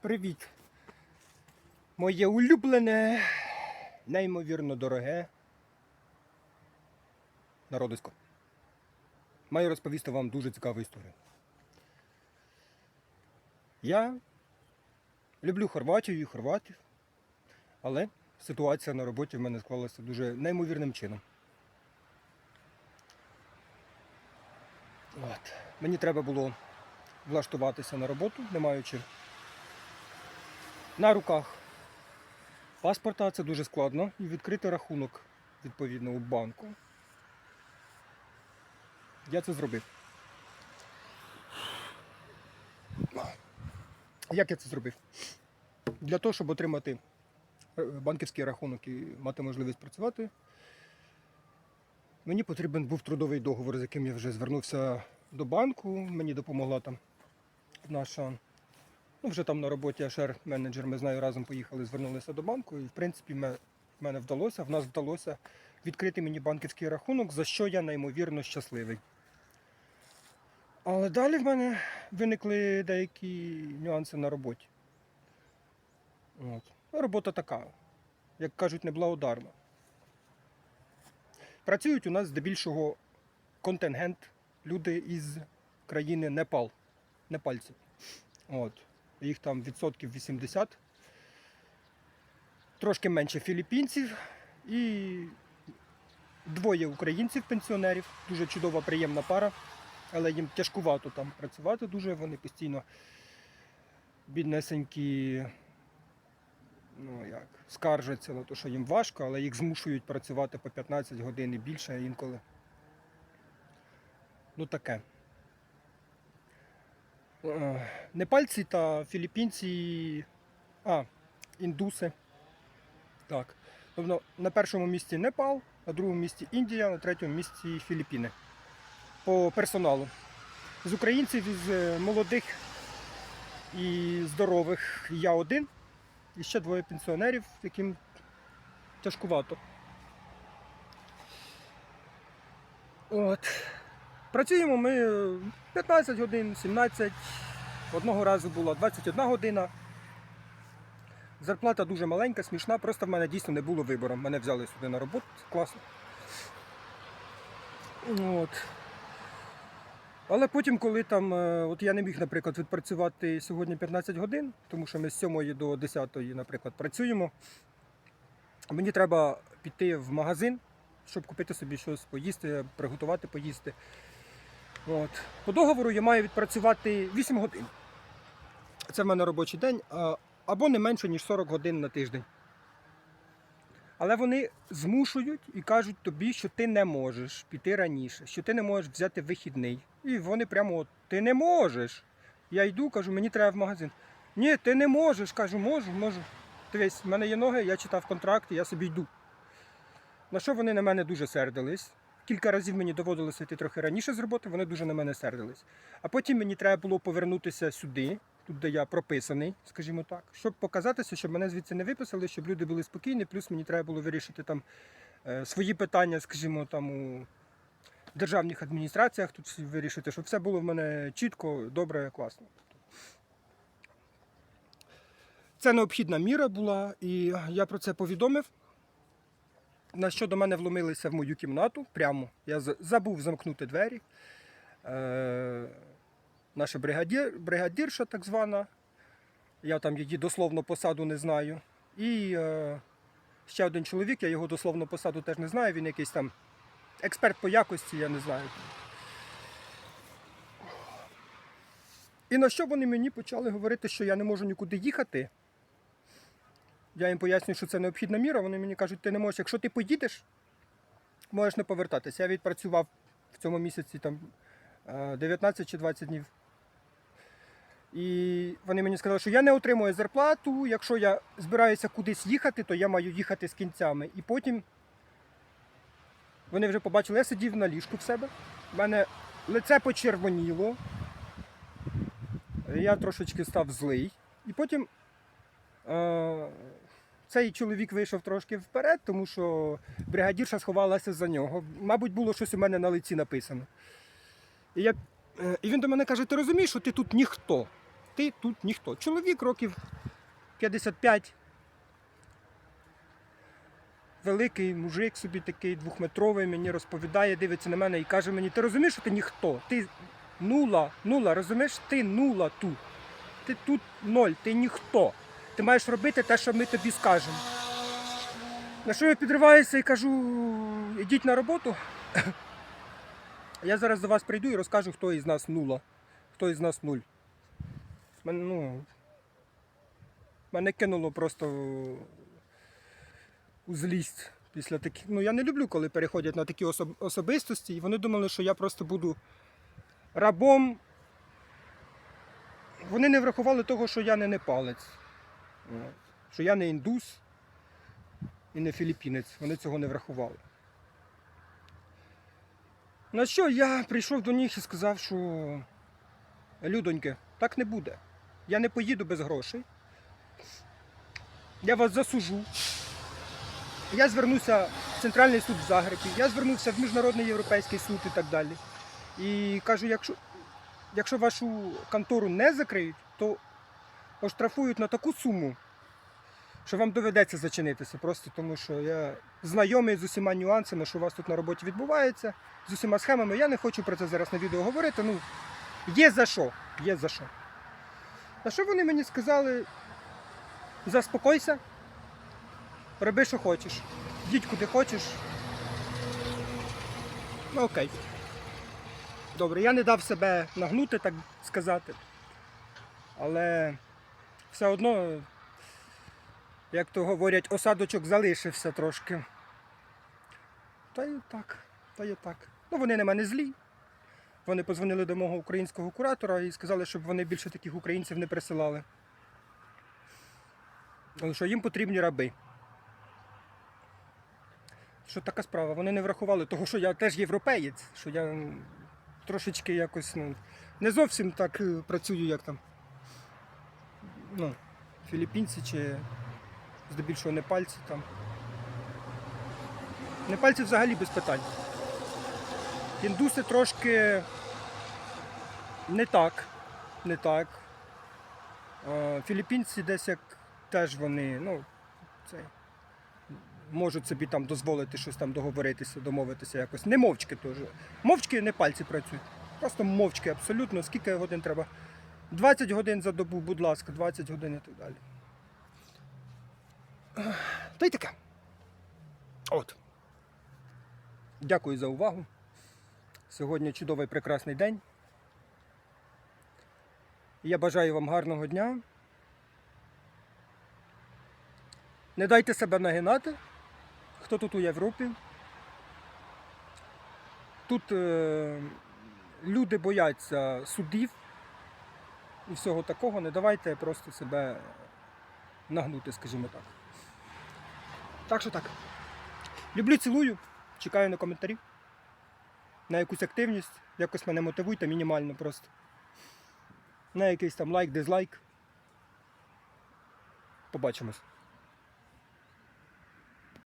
Привіт! Моє улюблене, неймовірно дороге народисько. Маю розповісти вам дуже цікаву історію. Я люблю Хорватію і хорватів, але ситуація на роботі в мене склалася дуже неймовірним чином. От. Мені треба було влаштуватися на роботу, не маючи на руках паспорта, це дуже складно, і відкрити рахунок відповідно у банку. Я це зробив. Як я це зробив? Для того, щоб отримати е, банківський рахунок і мати можливість працювати, мені потрібен був трудовий договор, з яким я вже звернувся до банку. Мені допомогла там наша, ну вже там на роботі HR-менеджер, ми з нею разом поїхали, звернулися до банку. І в принципі в мене вдалося, в нас вдалося відкрити мені банківський рахунок, за що я неймовірно щасливий. Але далі в мене виникли деякі нюанси на роботі. От. Робота така, як кажуть, неблагодарна. Працюють у нас здебільшого контингент, люди із країни Непал, непальці. От. Їх там відсотків 80. Трошки менше філіппінців і двоє українців пенсіонерів. Дуже чудова, приємна пара. Але їм тяжкувато там працювати дуже. Вони постійно біднесенькі, ну як, скаржаться на те, що їм важко, але їх змушують працювати по 15 годин і більше інколи. Ну таке. Е, Непальці та філіппінці, а, індуси. Так. Тобто на першому місці Непал, на другому місці Індія, на третьому місці Філіппіни. По персоналу. З українців, із е, молодих і здорових я один. І ще двоє пенсіонерів, яким тяжкувато. От. Працюємо ми е, 15 годин, 17. Одного разу було 21 година. Зарплата дуже маленька, смішна, просто в мене дійсно не було вибору. Мене взяли сюди на роботу, класно. От. Але потім, коли там, е, от я не міг, наприклад, відпрацювати сьогодні 15 годин, тому що ми з 7 до 10, наприклад, працюємо. Мені треба піти в магазин, щоб купити собі щось поїсти, приготувати поїсти. От. По договору я маю відпрацювати 8 годин. Це в мене робочий день, або не менше, ніж 40 годин на тиждень. Але вони змушують і кажуть тобі, що ти не можеш піти раніше, що ти не можеш взяти вихідний. І вони прямо от, ти не можеш. Я йду, кажу, мені треба в магазин. Ні, ти не можеш. Кажу, можу, можу. Дивись, в мене є ноги, я читав контракт, я собі йду. На що вони на мене дуже сердились. Кілька разів мені доводилося йти трохи раніше з роботи, вони дуже на мене сердились. А потім мені треба було повернутися сюди, тут де я прописаний, скажімо так, щоб показатися, щоб мене звідси не виписали, щоб люди були спокійні. Плюс мені треба було вирішити там е, свої питання, скажімо, там у державних адміністраціях тут вирішити, щоб все було в мене чітко, добре, класно. Це необхідна міра була, і я про це повідомив. На що до мене вломилися в мою кімнату прямо. Я забув замкнути двері. Е, наша бригадір, бригадірша, так звана. Я там її дословно посаду не знаю. І е, ще один чоловік, я його дословно посаду теж не знаю. Він якийсь там експерт по якості, я не знаю. І на що вони мені почали говорити, що я не можу нікуди їхати. Я їм пояснюю, що це необхідна міра. Вони мені кажуть, ти не можеш. Якщо ти поїдеш, можеш не повертатися. Я відпрацював в цьому місяці там е, 19 чи 20 днів. І вони мені сказали, що я не отримую зарплату. Якщо я збираюся кудись їхати, то я маю їхати з кінцями. І потім вони вже побачили, я сидів на ліжку в себе. У мене лице почервоніло. Я трошечки став злий. І потім е, цей чоловік вийшов трошки вперед, тому що бригадірша сховалася за нього. Мабуть, було щось у мене на лиці написано. І, я, е, і він до мене каже: ти розумієш, що ти тут ніхто. ти тут ніхто. Чоловік років 55. Великий мужик собі такий двохметровий, мені розповідає, дивиться на мене і каже мені, ти розумієш, що ти ніхто? Ти нула, нула, розумієш, ти нула тут. Ти тут ноль, ти ніхто. Ти маєш робити те, що ми тобі скажемо. На що я підриваюся і кажу, ідіть на роботу. Я зараз до вас прийду і розкажу, хто із нас нула, хто із нас нуль. Мене, ну, мене кинуло просто у злість після таких. Ну, я не люблю, коли переходять на такі особ- особистості, і вони думали, що я просто буду рабом. Вони не врахували того, що я не непалець. Що я не індус і не філіппінець. Вони цього не врахували. На що я прийшов до них і сказав, що людоньки, так не буде. Я не поїду без грошей. Я вас засужу. Я звернуся в Центральний суд в Загребі, я звернувся в Міжнародний європейський суд і так далі. І кажу, якщо, якщо вашу контору не закриють, то оштрафують на таку суму, що вам доведеться зачинитися. Просто тому що я знайомий з усіма нюансами, що у вас тут на роботі відбувається, з усіма схемами. Я не хочу про це зараз на відео говорити. Ну, є за що, є за що. А що вони мені сказали? Заспокойся, роби, що хочеш. Їдь куди хочеш. Ну, окей. Добре, я не дав себе нагнути, так сказати. Але все одно, як то говорять, осадочок залишився трошки. Та й так, та й так. Ну, вони на мене злі. Вони позвонили до мого українського куратора і сказали, щоб вони більше таких українців не присилали. Тому що їм потрібні раби. Що така справа? Вони не врахували того, що я теж європеєць, що я трошечки якось ну, не зовсім так е, працюю, як там ну, філіппінці чи здебільшого непальці там. Непальці взагалі без питань. Індуси трошки не так. Не так. Е, Філіппінці десь як теж вони, ну, це, можуть собі там дозволити щось там договоритися, домовитися якось. Не мовчки теж. Мовчки не пальці працюють. Просто мовчки абсолютно. Скільки годин треба? 20 годин за добу, будь ласка, 20 годин і так далі. Та й таке. От. Дякую за увагу. Сьогодні чудовий прекрасний день. Я бажаю вам гарного дня. Не дайте себе нагинати. Хто тут у Європі? Тут е, люди бояться судів і всього такого. Не давайте просто себе нагнути, скажімо так. Так що так. Люблю, цілую. Чекаю на коментарі. На якусь активність. Якось мене мотивуйте мінімально просто. На якийсь там лайк, дизлайк. Побачимось.